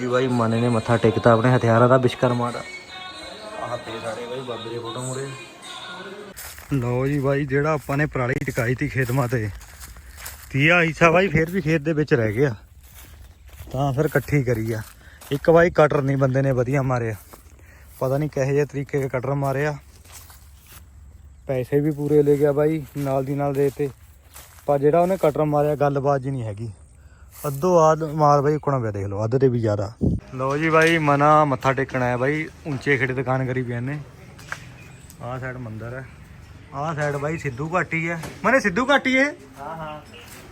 ਜੀ ਬਾਈ ਮਾਨੇ ਨੇ ਮੱਥਾ ਟੇਕਤਾ ਆਪਣੇ ਹਥਿਆਰਾਂ ਦਾ ਵਿਸ਼ਕਰਮਾ ਦਾ। ਆਹ ਤੇ ਸਾਡੇ ਬਾਈ ਬਾਬੇ ਦੇ ਫੋਟੋ ਮੂਰੇ ਲਓ ਜੀ ਬਾਈ, ਜਿਹੜਾ ਆਪਾਂ ਨੇ ਪਰਾਲੀ ਟਿਕਾਈ ਤੀ ਖੇਤਮਾ ਤੇ, ਤੀਆ ਹਿੱਸਾ ਬਾਈ ਫੇਰ ਵੀ ਖੇਤ ਦੇ ਵਿੱਚ ਰਹਿ ਗਿਆ। ਤਾਂ ਫਿਰ ਇਕੱਠੀ ਕਰੀ ਆ। ਇੱਕ ਬਾਈ ਕਟਰ ਨਹੀਂ ਬੰਦੇ ਨੇ ਵਧੀਆ ਮਾਰਿਆ। ਪਤਾ ਨਹੀਂ ਕਿਹੋ ਜਿਹੇ ਤਰੀਕੇ ਦੇ ਕਟਰ ਮਾਰਿਆ। ਪੈਸੇ ਵੀ ਪੂਰੇ ਲੈ ਗਿਆ ਬਾਈ, ਨਾਲ ਦੀ ਨਾਲ ਦੇਤੇ ਪਰ ਜਿਹੜਾ ਉਹਨੇ ਕਟਰ ਮਾਰਿਆ, ਗੱਲਬਾਤ ਜੀ ਨਹੀਂ ਹੈਗੀ। ਅੱਧੋ ਆਦ ਮਾਰ ਬਾਈ ਕੋਣਾ ਪਿਆ ਦੇਖ ਲਓ ਅੱਧ ਤੇ ਵੀ ਜ਼ਿਆਦਾ। ਲਓ ਜੀ ਬਾਈ ਮਨਾ ਮੱਥਾ ਟੇਕਣ ਆਇਆ ਬਾਈ ਉੱਚੇ ਖੇੜੇ ਦੁਕਾਨ ਕਰੀ ਪਈ ਨੇ ਆਹ ਸਾਈਡ ਮੰਦਿਰ ਹੈ। ਆਹ ਸਾਈਡ ਬਾਈ ਸਿੱਧੂ ਘਾਟੀ ਹੈ। ਮਨੇ ਸਿੱਧੂ ਘਾਟੀ ਹੈ ਹਾਂ ਹਾਂ।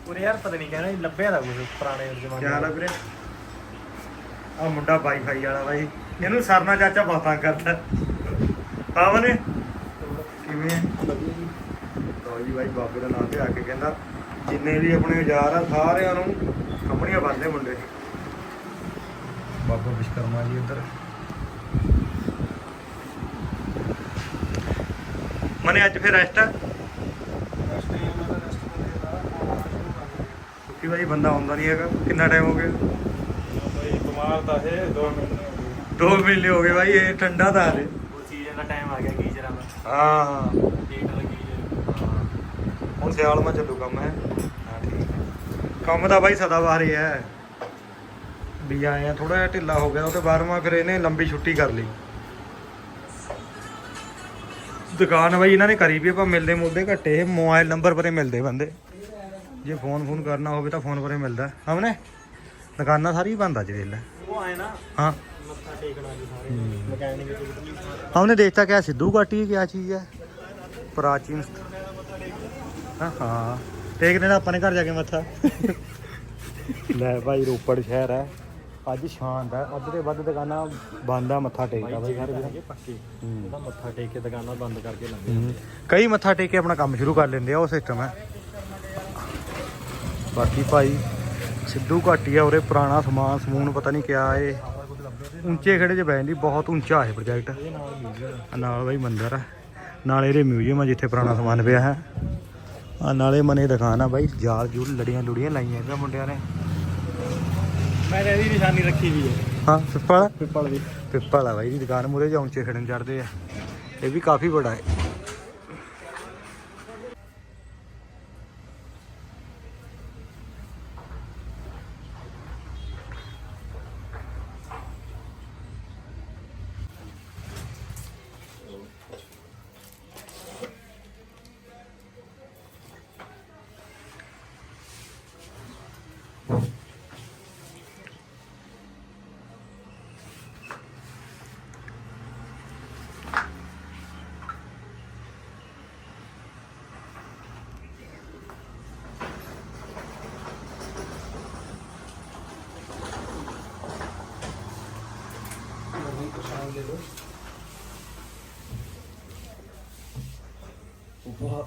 ਉਰੇ ਯਾਰ ਪਤਾ ਨਹੀਂ ਕਹਿੰਦਾ ਲੱਭਿਆ ਦਾ ਕੁਝ ਪੁਰਾਣੇ ਜ਼ਮਾਨੇ ਕਿਆ ਹਾਲ ਆ ਵੀਰੇ ਆ ਮੁੰਡਾ ਵਾਈਫਾਈ ਵਾਲਾ ਬਾਈ। ਇਹਨੂੰ ਸਰਨਾ ਚਾਚਾ ਤੰਗ ਕਰਦਾ। ਹਾਂ ਮਨੇ। ਕਿਵੇਂ ਹੈ? ਲਓ ਜੀ ਬਾਈ ਬਾਬੇ ਦਾ ਨਾਮ ਤੇ ਆ ਕੇ ਕਹਿੰਦਾ ਜਿੰਨੇ ਵੀ ਆਪਣੇ ਔਜ਼ਾਰ ਆ ਸਾਰਿਆਂ ਨੂੰ ਕੰਪਨੀਆਂ ਬੰਦੇ ਮੁੰਡੇ। ਬਾਬਾ ਵਿਸ਼ਕਰਮਾ ਜੀ ਇੱਧਰ। ਮਨੇ ਅੱਜ ਫਿਰ ਰੈਸਟ ਆ? ਕਿਉਂਕਿ ਬਾਈ ਬੰਦਾ ਆਉਂਦਾ ਨਹੀਂ ਹੈਗਾ। ਕਿੰਨਾ ਟਾਈਮ ਹੋ ਗਿਆ? ਬਿਮਾਰ ਤਾਂ ਹੈ 2 ਮਹੀਨੇ 2 ਮਹੀਨੇ ਹੋ ਗਏ ਬਾਈ ਇਹ ਠੰਡਾ ਤਾਂ ਹਾਲੇ ਉਹ ਸੀਜ਼ਨ ਦਾ ਟਾਈਮ ਆ ਗਿਆ ਗੀਜਰਾਂ ਦਾ ਹਾਂ। ਡੇਟ ਲੱਗੀ ਜੇ। ਹੁਣ ਸਿਆਲ ਮਾ ਚੱਲੂ ਕੰਮ ਹੈ ਹਾਂ ਹੈ। ਕੰਮ ਤਾਂ ਬਾਈ ਸਦਾ ਬਾਹਰ ਹੀ ਹੈ ਵੀ ਆਏ ਆ ਥੋੜਾ ਜਿਹਾ ਢਿੱਲਾ ਹੋ ਗਿਆ ਉਹ ਤੇ ਬਾਰਵਾਂ ਫਿਰ ਇਹਨੇ ਲੰਬੀ ਛੁੱਟੀ ਕਰ ਲਈ ਦੁਕਾਨ ਬਾਈ ਇਹਨਾਂ ਨੇ ਕਰੀ ਵੀ ਆਪਾਂ ਮਿਲਦੇ ਮੁਲਦੇ ਘੱਟੇ ਇਹ ਮੋਬਾਈਲ ਨੰਬਰ ਪਰੇ ਮਿਲਦੇ ਬੰਦੇ ਜੇ ਫੋਨ ਫੋਨ ਕਰਨਾ ਹੋਵੇ ਤਾਂ ਫੋਨ ਪਰੇ ਮਿਲਦਾ ਹਮਨੇ ਦੁਕਾਨਾਂ ਸਾਰੀ ਬੰਦ ਅੱਜ ਵੇਲੇ ਉਹ ਆਏ ਨਾ हाँ ਮੱਥਾ ਟੇਕਣਾ ਜੀ ਸਾਰੇ ਮਕੈਨਿਕ ਦੇ हमने देखा क्या सिद्धू घाटी क्या चीज है प्राचीन हाँ हाँ ਟੇਕ ਦੇਣਾ ਆਪਾਂ ਨੇ ਘਰ ਜਾ ਕੇ ਮੱਥਾ। ਲੈ ਭਾਈ ਰੋਪੜ ਸ਼ਹਿਰ ਹੈ। ਅੱਜ ਸ਼ਾਂਤ ਹੈ। ਅੱਧ ਤੇ ਵੱਧ ਦੁਕਾਨਾਂ ਬੰਦ ਆ ਮੱਥਾ ਟੇਕਦਾ ਬਈ। ਸਾਰੇ ਹੈਗੇ ਪੱਕੇ। ਉਹਦਾ ਮੱਥਾ ਟੇਕ ਕੇ ਦੁਕਾਨਾਂ ਬੰਦ ਕਰਕੇ ਲੰਘ ਕਈ ਮੱਥਾ ਟੇਕ ਕੇ ਆਪਣਾ ਕੰਮ ਸ਼ੁਰੂ ਕਰ ਲੈਂਦੇ ਆ ਉਹ ਸਿਸਟਮ ਹੈ। ਬਾਕੀ ਭਾਈ ਸਿੱਧੂ ਘਾਟੀ ਆ ਉਰੇ ਪੁਰਾਣਾ ਸਮਾਨ ਸਮੂਨ ਪਤਾ ਨਹੀਂ ਕਿਆ ਏ। ਉੱਚੇ ਖੜੇ 'ਚ ਬੈਣ ਦੀ ਬਹੁਤ ਉੱਚਾ ਹੈ ਪ੍ਰੋਜੈਕਟ ਨਾਲ ਬਈ ਮੰਦਰ ਹੈ ਨਾਲ ਇਹਦੇ ਮਿਊਜ਼ੀਅਮ ਆ ਜਿੱਥੇ ਪੁਰਾਣਾ ਸਮਾਨ ਪਿਆ ਹੈ। ਆ ਨਾਲੇ ਮਨੇ ਦੁਕਾਨ ਆ ਬਾਈ ਜਾਲ ਜੂਲ ਲੜੀਆਂ ਲੁੜੀਆਂ ਲਾਈਆਂ ਪਿਆ ਮੁੰਡਿਆਂ ਨੇ। ਮੈਂ ਤਾਂ ਇਹਦੀ ਨਿਸ਼ਾਨੀ ਰੱਖੀ ਵੀ ਹੈ। ਹਾਂ ਪਿੱਪਲ? ਪਿੱਪਲ ਦੀ। ਪਿੱਪਲ ਆ ਬਾਈ ਦੀ ਦੁਕਾਨ ਮੂਰੇ ਜਾਂ ਉੱਚੇ ਖੜਨ ਚੜਦੇ ਆ। ਇਹ ਵੀ ਕਾਫੀ ਬੜਾ ਹੈ।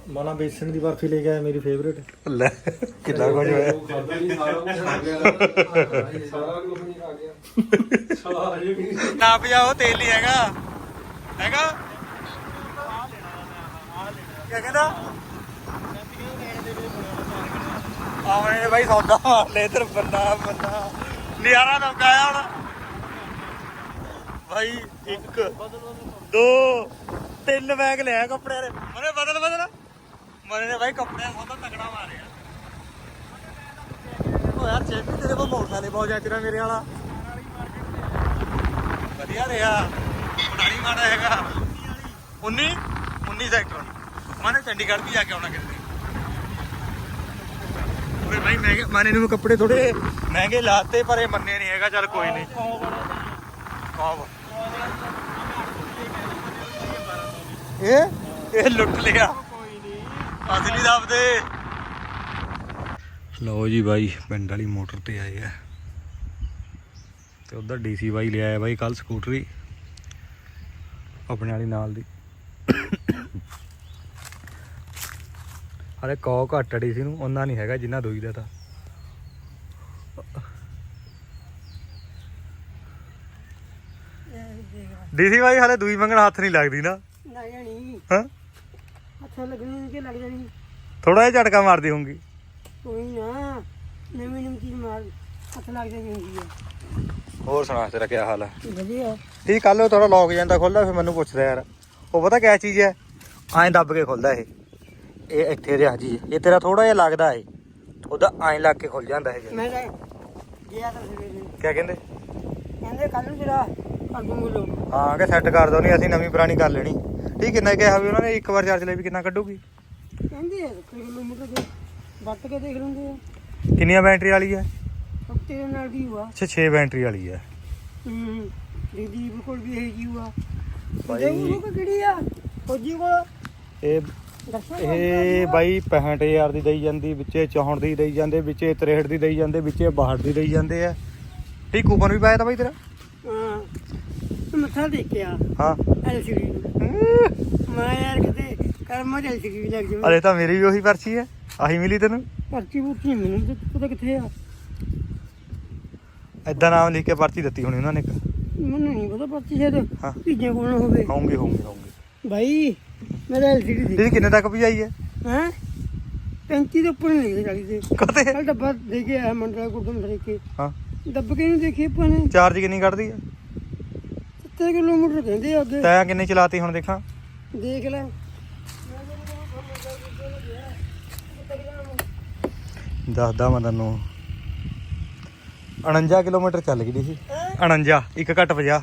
ਮਨਾ ਬੇਸਣ ਦੀ ਬਰਫੀ ਲੈ ਕੇ ਆਇਆ ਮੇਰੀ ਫੇਵਰੇਟ ਲੈ ਕਿੰਨਾ ਕੁਝ ਹੋਇਆ। ਨਾ ਪਿਆਓ ਤੇਲ ਨਹੀਂ ਹੈਗਾ। ਹੈਗਾ? ਕੀ ਕਹਿੰਦਾ? ਆਵਣੇ ਨੇ ਬਾਈ ਸੌਦਾ ਮਾਰ ਲੈ ਇਧਰ ਬੰਦਾ ਬੰਦਾ। ਨਿਆਰਾ ਆਇਆ ਹੁਣ। ਭਾਈ ਇੱਕ ਦੋ ਤਿੰਨ ਬੈਗ ਲਿਆ ਕੱਪੜਿਆਂ ਦੇ। ਮਨੇ ਬਦਲ ਬਦਲ। ਮਨੇ ਨੇ ਬਾਈ ਕੱਪੜਿਆਂ ਸੌਦਾ ਤਕੜਾ ਮਾਰਿਆ ਉਹ ਯਾਰ ਚੇਕ ਤੇਰੇ ਕੋਲ ਮੋਟਰਸਾਈਕਲ ਬਹੁਤ ਜਾ ਤੇਰਾ ਮੇਰੇ ਵਾਲਾ। ਵਧੀਆ ਰਿਹਾ। ਉਡਾਣੀ ਮਾੜਾ ਹੈਗਾ। 19 19 ਸੈਕਟਰ ਮਾਨੇ ਚੰਡੀਗੜ੍ਹ ਵੀ ਜਾ ਕੇ ਆਉਣਾ ਕਿਤੇ ਓਏ ਭਾਈ ਮਹਿੰਗੇ ਮਾਨੇ ਨੂੰ ਕੱਪੜੇ ਥੋੜੇ ਮਹਿੰਗੇ ਲਾਤੇ ਪਰ ਇਹ ਮੰਨੇ ਨਹੀਂ ਹੈਗਾ ਚੱਲ ਕੋਈ ਨਹੀਂ। ਕੌਬ ਇਹ ਇਹ ਲੁੱਟ ਲਿਆ। ਅਸਲੀ ਦੱਬਦੇ ਲਓ ਜੀ ਬਾਈ, ਪਿੰਡ ਵਾਲੀ ਮੋਟਰ ਤੇ ਆਏ ਆ। ਤੇ ਉਧਰ ਡੀਸੀ ਬਾਈ ਲਿਆਇਆ ਬਾਈ ਕੱਲ ਸਕੂਟਰੀ। ਆਪਣੇ ਵਾਲੀ ਨਾਲ ਦੀ। ਹਲੇ ਕੌ ਘੱਟ ਡੀਸੀ ਨੂੰ ਉਹਨਾਂ ਨਹੀਂ ਹੈਗਾ ਜਿੰਨਾ ਦੋਈ ਦਾ ਤਾਂ। ਡੀਸੀ ਬਾਈ, ਹਾਲੇ ਦੂਈ ਮੰਗਣ ਹੱਥ ਨਹੀਂ ਲੱਗਦੀ ਨਾ। ਨਾ ਜਾਣੀ। ਹਾਂ? ਅੱਛਾ ਲੱਗਣੀ ਕਿ ਲੱਗ ਜਾਣੀ? ਥੋੜਾ ਜਿਹਾ ਝਟਕਾ ਮਾਰਦੀ ਹੋਊਗੀ। ਕੋਈ ਨਾ ਨਵੀਂ ਨਵੀਂ ਚੀਜ਼ ਮਾਰ ਹੱਥ ਲੱਗ ਜਾਣੀ ਹੁੰਦੀ ਹੈ ਹੋਰ ਸੁਣਾ ਤੇਰਾ ਕੀ ਹਾਲ ਹੈ ਵਧੀਆ। ਇਹ ਕੱਲ ਥੋੜਾ ਲੌਕ ਜਾਂਦਾ ਖੁੱਲਦਾ ਫਿਰ ਮੈਨੂੰ ਪੁੱਛਦਾ ਯਾਰ। ਉਹ ਪਤਾ ਕਿਆ ਚੀਜ਼ ਹੈ ਐਂ ਦੱਬ ਕੇ ਖੁੱਲਦਾ ਇਹ। ਇਹ ਇੱਥੇ ਰਿਹਾ ਜੀ। ਇਹ ਤੇਰਾ ਥੋੜਾ ਜਿਹਾ ਲੱਗਦਾ ਏ। ਉਹਦਾ ਐਂ ਲੱਗ ਕੇ ਖੁੱਲ ਜਾਂਦਾ ਇਹ। ਮੈਂ ਤਾਂ ਗਿਆ ਤਾਂ ਸਵੇਰੇ। ਕਿਆ ਕਹਿੰਦੇ? ਕਹਿੰਦੇ ਕੱਲ ਨੂੰ ਜਿਹੜਾ ਲੋਕ ਹਾਂ ਕਿ ਸੈੱਟ ਕਰ ਦੋ ਨਹੀਂ ਅਸੀਂ ਨਵੀਂ ਪੁਰਾਣੀ ਕਰ ਲੈਣੀ। ਠੀਕ ਕਿੰਨਾ ਕਿਹਾ ਵੀ ਉਹਨਾਂ ਨੇ ਇੱਕ ਵਾਰ ਚਾਰਜ ਲਈ ਵੀ ਕਿੰਨਾ ਕੱਢੂਗੀ? ਕਹਿੰਦੇ ਆ ਵੱਟ ਕੇ ਦੇਖ ਕਿੰਨੀਆਂ ਬੈਟਰੀ ਵਾਲੀ ਹੈ? ਤੇਰੇ ਨਾਲ ਵੀ ਹੁਆ? ਅੱਛਾ 6 ਬੈਟਰੀ ਵਾਲੀ ਹੈ। ਹੂੰ ਦੀਦੀ ਕੋਲ ਵੀ ਹੈ ਜੀ ਹੁਆ। ਭਾਈ- ਭਾਈ ਉਹ ਕਿਹੜੀ ਆ? ਫੌਜੀ ਕੋਲ? ਇਹ ਦੱਸੋ ਇਹ ਬਾਈ 65000 ਦੀ ਦੇਈ ਜਾਂਦੀ ਵਿੱਚੇ 64 ਦੀ ਦੇਈ ਜਾਂਦੇ ਵਿੱਚੇ 63 ਦੀ ਦੇਈ ਜਾਂਦੇ ਵਿੱਚੇ 62 ਦੀ ਦੇਈ ਜਾਂਦੇ ਆ। ਠੀਕ ਕੂਪਨ ਵੀ ਪਾਇਆ ਤਾਂ ਬਾਈ ਤੇਰਾ? ਹਾਂ। ਮੱਥਾ ਦੇਖਿਆ ਹਾਂ। ਐਲਸੀਡੀ ਨੂੰ। ਮੈਂ ਯਾਰ ਕਿਤੇ ਕਰਮਾਂ ਚ ਐਲਸੀਡੀ ਵੀ ਲੱਗ ਜਾਵੇ ਅਰੇ ਤਾਂ ਮੇਰੀ ਵੀ ਉਹੀ ਪਰਚੀ ਹੈ। ਆਹੀ ਮਿਲੀ ਤੈਨੂੰ? ਪਰਚੀ ਪੁਰਚੀ ਮੈਨੂੰ ਤਾਂ ਪਤਾ ਕਿੱਥੇ ਆ? ਐਦਾਂ ਨਾਮ ਲਿਖ ਕੇ ਪਰਚੀ ਦਿੱਤੀ ਹੋਣੀ ਉਹਨਾਂ ਨੇ ਇੱਕ। ਮੈਨੂੰ ਨਹੀਂ ਪਤਾ ਪਰਚੀ ਸ਼ਾਇਦ ਹਾਂ। ਤੀਜੇ ਕੋਲ ਹੋਵੇ। ਹੋਊਗੀ ਹੋਊਗੀ ਹੋਊਗੀ। ਭਾਈ ਮੇਰਾ ਐਲਸੀਡੀ ਦੇ ਦੀਦੀ ਕਿੰਨੇ ਤੱਕ ਭਜਾਈ ਹੈ? ਹੈ? 35 ਦੇ ਉੱਪਰ ਨਹੀਂ ਲਿਖਿਆ 40 ਦੇ ਕਦੇ? ਕੱਲ ਡੱਬਾ ਦੇ ਕੇ ਆਇਆ ਮੰਡਲਾ ਗੁਰਦਮ ਦੇ ਕੇ। ਹਾਂ। ਦੱਬ ਕੇ ਨਹੀਂ ਦੇਖੀ ਆਪਾਂ ਨੇ? ਚਾਰਜ ਕਿੰਨੀ ਕੱਢਦੀ ਹੈ? 70 ਕਿਲੋਮੀਟਰ ਕਹਿੰਦੇ ਆ ਅੱਗੇ? ਤੈਂ ਕਿੰਨੀ ਚਲਾਤੀ ਹੁਣ ਦੇਖਾਂ। ਦੇਖ ਲੈ। ਦੱਸਦਾ ਮੈਂ ਤੈਨੂੰ। 49 ਕਿਲੋਮੀਟਰ ਚੱਲ ਗਈ ਸੀ। 49 ਇੱਕ ਘੱਟ 50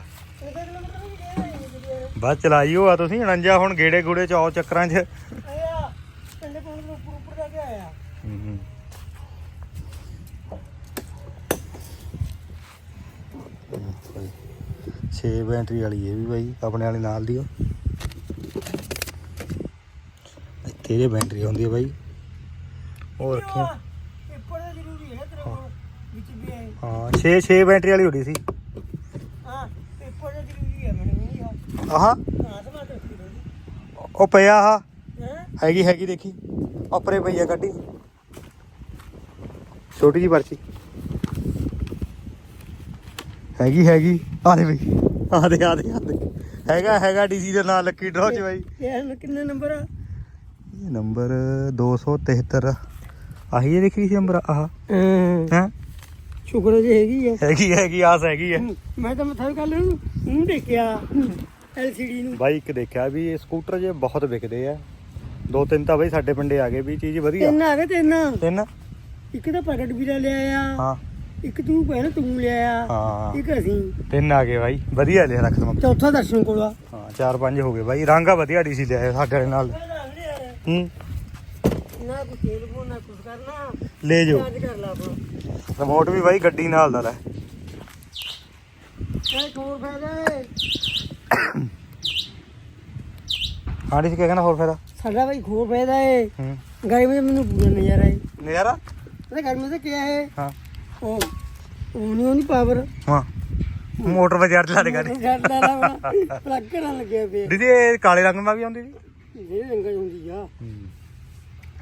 ਬਸ ਚਲਾਈ ਹੋ ਆ ਤੁਸੀਂ 49 ਹੁਣ ਗੇੜੇ ਗੂੜੇ ਚੌ ਚੱਕਰਾਂ 'ਚ। ਛੇ ਬੈਟਰੀ ਵਾਲੀ ਇਹ ਵੀ ਬਾਈ ਆਪਣੇ ਵਾਲੇ ਨਾਲ ਦੀ ਇੱਥੇ ਇਹਦੇ ਬੈਟਰੀ ਹੁੰਦੀ ਹੈ ਬਾਈ। ਉਹ ਰੱਖੀ ਹਾਂ 6 6 ਬੈਟਰੀ ਵਾਲੀ ਹੁੰਦੀ ਸੀ। ਆਹ? ਉਹ ਪਿਆ ਆ ਹੈਗੀ ਹੈਗੀ ਦੇਖੀ। ਆਪਰੇ ਪਈ ਆ ਗੱਡੀ। ਛੋਟੀ ਜੀ ਪਰਚੀ। ਹੈਗੀ ਹੈਗੀ। ਆ ਬਈ ਆ ਦੇ ਆ ਦੇ ਆ ਦੇ। ਹੈਗਾ ਹੈਗਾ ਡੀਸੀ ਦੇ ਨਾਲ ਲੱਕੀ ਡਰੋ ਚ ਬਾਈ। ਇਹ ਕਿੰਨੇ ਨੰਬਰ ਆ? ਇਹ ਨੰਬਰ 273 ਆਹੀ ਇਹ ਦੇਖੀ ਸੀ ਨੰਬਰ ਆਹ। ਹਾਂ। ਹੈ? ਸ਼ੁਕਰ ਜੇ ਹੈਗੀ ਆ। ਹੈਗੀ ਹੈਗੀ ਆਸ ਹੈਗੀ ਹੈ ਮੈਂ ਤਾਂ ਮੱਥਾ ਕੱਲ ਨੂੰ ਨੂੰ ਦੇਖਿਆ। ਐਲਸੀਡੀ ਨੂੰ। ਬਾਈ ਇੱਕ ਦੇਖਿਆ ਵੀ ਇਹ ਸਕੂਟਰ ਜੇ ਬਹੁਤ ਵਿਕਦੇ ਆ। ਦੋ ਤਿੰਨ ਤਾਂ ਬਾਈ ਸਾਡੇ ਪਿੰਡੇ ਆ ਗਏ ਵੀ ਚੀਜ਼ ਵਧੀਆ। ਤਿੰਨ ਆ ਗਏ ਤਿੰਨ। ਤਿੰਨ? ਇੱਕ ਤਾਂ ਪ੍ਰਗਟ ਵੀਰਾ ਲਿਆਇਆ ਹਾਂ। ਇੱਕ ਤੂੰ ਭੈਣ ਤੂੰ ਲਿਆਇਆ ਹਾਂ। ਇੱਕ ਅਸੀਂ। ਤਿੰਨ ਆ ਗਏ ਬਾਈ। ਵਧੀਆ ਲਿਆ ਰੱਖ ਦਵਾਂ ਚੌਥਾ ਦਰਸ਼ਨ ਕੋਲ ਆ। ਹਾਂ ਚਾਰ ਪੰਜ ਹੋ ਗਏ ਬਾਈ। ਰੰਗਾ ਵਧੀਆ ਡੀਸੀ ਲਿਆਏ ਸਾਡੇ ਨਾਲ। ਹੂੰ। ਨਾ ਕੋਈ ਤੇਲ ਪੋ ਨਾ ਕੁਝ ਕਰਨਾ। ਲੈ ਜਾਓ। ਚਾਰਜ ਕਰ ਲਾ ਆਪਣਾ। ਰਿਮੋਟ ਵੀ ਬਾਈ ਗੱਡੀ ਨਾਲ ਦਾ ਲੈ। ਇਹ ਹੋਰ ਫਾਇਦਾ ਹੈ ਹਾਂ ਡੀਸੀ ਕਿਆ ਕਹਿੰਦਾ ਹੋਰ ਫਾਇਦਾ? ਸਾਡਾ ਭਾਈ ਖੋਰ ਫਾਇਦਾ ਹੈ ਹੂੰ। ਗਰਮੀ ਵਿੱਚ ਮੈਨੂੰ ਪੂਰਾ ਨਜ਼ਾਰਾ ਹੈ ਨਜ਼ਾਰਾ? ਪਤਾ ਗਰਮੀ ਤੇ ਕਿਆ ਹੈ ਹਾਂ। ਉਹ ਉਹ ਨਹੀਂ ਉਹਦੀ ਪਾਵਰ ਹਾਂ। ਮੋਟਰ ਬਾਜ਼ਾਰ ਦੇ ਛੱਡ ਲਾ ਲਾ ਪਲੱਗ ਕਰਨ ਲੱਗਿਆ ਪਿਆ? ਦੀਦੀ ਇਹ ਕਾਲੇ ਰੰਗ ਨਾਲ ਵੀ ਆਉਂਦੀ ਸੀ? ਇਹ ਰੰਗਾਂ 'ਚ ਹੁੰਦੀ ਆ।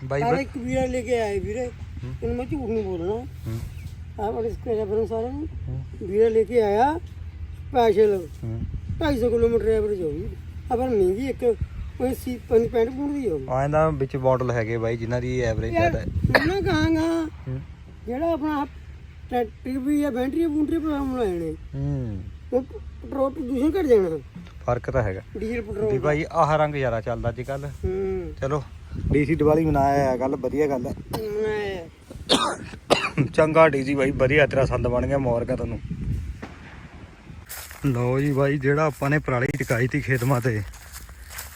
ਬਾਈ ਸਾਰੇ ਬਾਈ। ਇੱਕ ਵੀਰਾ ਲੈ ਕੇ ਆਏ ਵੀਰੇ। ਇਹਨੂੰ ਮੈਂ ਝੂਠ ਨਹੀਂ ਬੋਲਣਾ। ਹੂੰ। ਆ ਬੜੇ ਸਕੇਰਾ ਬਰਨ ਸਾਰੇ। ਨੂੰ ਵੀਰਾ ਲੈ ਕੇ ਆਇਆ ਸਪੈਸ਼ਲ ਹੂੰ। 250 ਕਿਲੋਮੀਟਰ ਐਵਰੇਜ ਹੋਈ ਆ ਪਰ ਮਹਿੰਗੀ ਇੱਕ ਉਹ ਸੀ ਪੰਜ ਪੈਂਟ ਪੁੰਡ ਦੀ ਹੋਊ ਆਹ ਇਹਦਾ ਵਿੱਚ ਮਾਡਲ ਹੈਗੇ ਬਾਈ ਜਿਨ੍ਹਾਂ ਦੀ ਐਵਰੇਜ ਜ਼ਿਆਦਾ ਹੈ। ਮੈਂ ਕਹਾਂਗਾ ਹੂੰ। ਜਿਹੜਾ ਆਪਣਾ ਟਰੈਕਟਰ ਵੀ ਆ ਬੈਟਰੀ ਬੂਟਰੀ ਪ੍ਰੋਗਰਾਮ ਬਣਾਏ ਨੇ ਹੂੰ। ਉਹ ਪੈਟਰੋਲ ਪ੍ਰਦੂਸ਼ਣ ਘਟ ਜਾਣਾ। ਫ਼ਰਕ ਤਾਂ ਹੈਗਾ। ਡੀਜ਼ਲ ਵੀ ਪੈਟਰੋਲ ਭਾਈ ਆਹ ਰੰਗ ਜ਼ਿਆਦਾ ਚੱਲਦਾ ਅੱਜ ਕੱਲ ਹੂੰ। ਚਲੋ ਡੀਸੀ ਦੀਵਾਲੀ ਮਨਾਇਆ ਹੈ ਗੱਲ ਵਧੀਆ ਗੱਲ ਹੈ ਮੈਂ ਚੰਗਾ ਡੀਸੀ ਬਾਈ ਵਧੀਆ ਤੇਰਾ ਸੰਦ ਬਣ ਗਿਆ ਮੋਰਗਾ ਤੈਨੂੰ। ਲਓ ਜੀ ਬਾਈ ਜਿਹੜਾ ਆਪਾਂ ਨੇ ਪਰਾਲੀ ਟਿਕਾਈ ਤੀ ਖੇਤਮਾਂ ਤੇ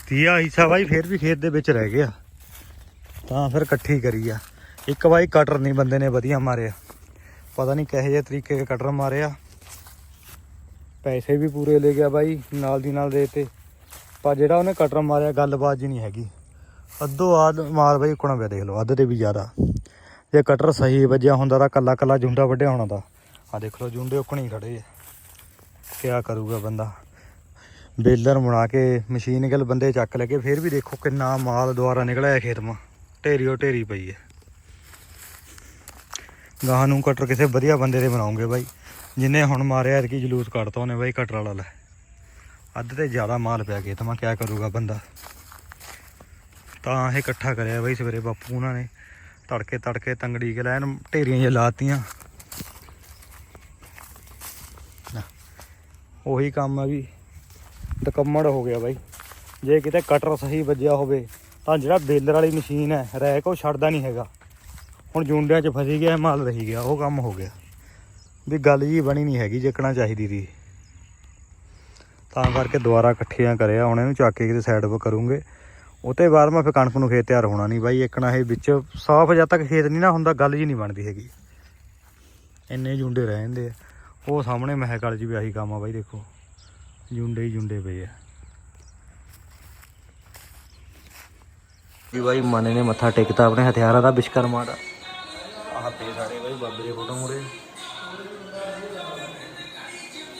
ਤੀਆ ਹਿੱਸਾ ਬਾਈ ਫੇਰ ਵੀ ਖੇਤ ਦੇ ਵਿੱਚ ਰਹਿ ਗਿਆ। ਤਾਂ ਫਿਰ ਇਕੱਠੀ ਕਰੀ ਆ। ਇੱਕ ਬਾਈ ਕਟਰ ਨਹੀਂ ਬੰਦੇ ਨੇ ਵਧੀਆ ਮਾਰਿਆ। ਪਤਾ ਨਹੀਂ ਕਿਹੋ ਜਿਹੇ ਤਰੀਕੇ ਦੇ ਕਟਰ ਮਾਰਿਆ ਪੈਸੇ ਵੀ ਪੂਰੇ ਲੈ ਗਿਆ ਬਾਈ, ਨਾਲ ਦੀ ਨਾਲ ਦੇ ਤੇ। ਪਰ ਜਿਹੜਾ ਉਹਨੇ ਕਟਰ ਮਾਰਿਆ, ਗੱਲਬਾਤ ਜੀ ਨਹੀਂ ਹੈਗੀ। ਅੱਧੋ ਆਦ ਮਾਲ ਬਾਈ ਕੋਣਾ ਪਿਆ, ਦੇਖ ਲਓ, ਅੱਧ ਤੇ ਵੀ ਜ਼ਿਆਦਾ। ਜੇ ਕਟਰ ਸਹੀ ਵੱਜਿਆ ਹੁੰਦਾ ਤਾਂ ਕੱਲਾ ਕੱਲਾ ਜੁੰਡਾ ਵੱਢਿਆ ਹੋਣਾ ਤਾਂ। ਆ ਦੇਖ ਲਓ, ਜੁੰਡੇ ਉਕਣੀ ਖੜੇ ਆ। ਕਿਆ ਕਰੂਗਾ ਬੰਦਾ? ਬੇਲਰ ਬਣਾ ਕੇ, ਮਸ਼ੀਨ ਗਲ ਬੰਦੇ ਚੱਕ ਲਗੇ ਫਿਰ ਵੀ ਦੇਖੋ ਕਿੰਨਾ ਮਾਲ ਦੁਆਰਾ ਨਿਕਲਿਆ ਖੇਤ ਮਾ। ਢੇਰੀਓ ਢੇਰੀ ਪਈ ਹੈ ਗਾਹਾਂ ਨੂੰ ਕਟਰ ਕਿਸੇ ਵਧੀਆ ਬੰਦੇ ਦੇ ਬਣਾਉਂਗੇ ਬਾਈ। ਜਿੰਨੇ ਹੁਣ ਮਾਰਿਆ, ਐਤਕੀ ਜਲੂਸ ਕੱਢਤਾ ਉਹਨੇ ਬਾਈ ਕਟਰ ਵਾਲਾ ਲੈ। ਅੱਧ ਤੇ ਜ਼ਿਆਦਾ ਮਾਲ ਪਿਆ ਤਾਂ ਮੈਂ ਕਿਆ ਕਰੂਗਾ ਬੰਦਾ। ਤਾਂ ਇਹ ਇਕੱਠਾ ਕਰਿਆ ਬਾਈ ਸਵੇਰੇ ਬਾਪੂ ਉਹਨਾਂ ਨੇ। ਤੜਕੇ ਤੜਕੇ ਤੰਗੜੀ ਕੇ ਲੈਣ, ਢੇਰੀਆਂ ਜਿਹਾ ਲਾਤੀਆਂ। ਉਹੀ ਕੰਮ ਆ ਵੀ ਦਕੰਮੜ ਹੋ ਗਿਆ ਬਾਈ। ਜੇ ਕਿਤੇ ਕਟਰ ਸਹੀ ਵੱਜਿਆ ਹੋਵੇ, ਤਾਂ ਜਿਹੜਾ ਬੇਲਰ ਵਾਲੀ ਮਸ਼ੀਨ ਹੈ ਰੈਕ ਉਹ ਛੱਡਦਾ ਨਹੀਂ ਹੈਗਾ। ਹੁਣ ਜੁੰਡਿਆਂ 'ਚ ਫਸੀ ਗਿਆ, ਮਾਲ ਰਹੀ ਗਿਆ, ਉਹ ਕੰਮ ਹੋ ਗਿਆ। ਵੀ ਗੱਲ ਜੀ ਬਣੀ ਨਹੀਂ ਹੈਗੀ, ਜੇਕਣਾ ਚਾਹੀਦੀ ਸੀ। ਤਾਂ ਕਰਕੇ ਦੁਬਾਰਾ ਇਕੱਠੀਆਂ ਕਰਿਆ, ਹੁਣ ਇਹਨੂੰ ਚੱਕ ਕੇ ਕਿਤੇ ਸਾਈਡ 'ਤੇ ਕਰੂੰਗੇ। ਉਹ ਤੇ ਬਾਅਦ ਮੈਂ ਫਿਰ ਕਣਕ ਨੂੰ ਖੇਤ ਤਿਆਰ ਹੋਣਾ ਨਹੀਂ ਬਾਈ, ਇੱਕਣਾ ਇਹ ਵਿੱਚ ਸਾਫ਼ ਜਦ ਤੱਕ ਖੇਤ ਨਹੀਂ ਨਾ ਹੁੰਦਾ, ਗੱਲ ਜੀ ਨਹੀਂ ਬਣਦੀ ਹੈਗੀ। ਇੰਨੇ ਜੁੰਡੇ ਰਹਿ ਜਾਂਦੇ ਆ। ਉਹ ਸਾਹਮਣੇ ਮਹਿਕਲ ਜੀ ਵੀ ਆਹੀ ਕੰਮ ਆ ਬਾਈ, ਦੇਖੋ। ਜੁੰਡੇ ਹੀ ਜੁੰਡੇ ਪਏ ਆ। ਵੀ ਬਾਈ, ਮਨ ਨੇ ਮੱਥਾ ਟੇਕਤਾ ਆਪਣੇ ਹਥਿਆਰਾਂ ਦਾ ਵਿਸ਼ਕਰਮਾ ਦਾ। ਆਹ ਪਏ ਸਾਰੇ ਬਾਈ ਬਾਬੇ ਦੇ ਫੋਟੋ ਮੂਰੇ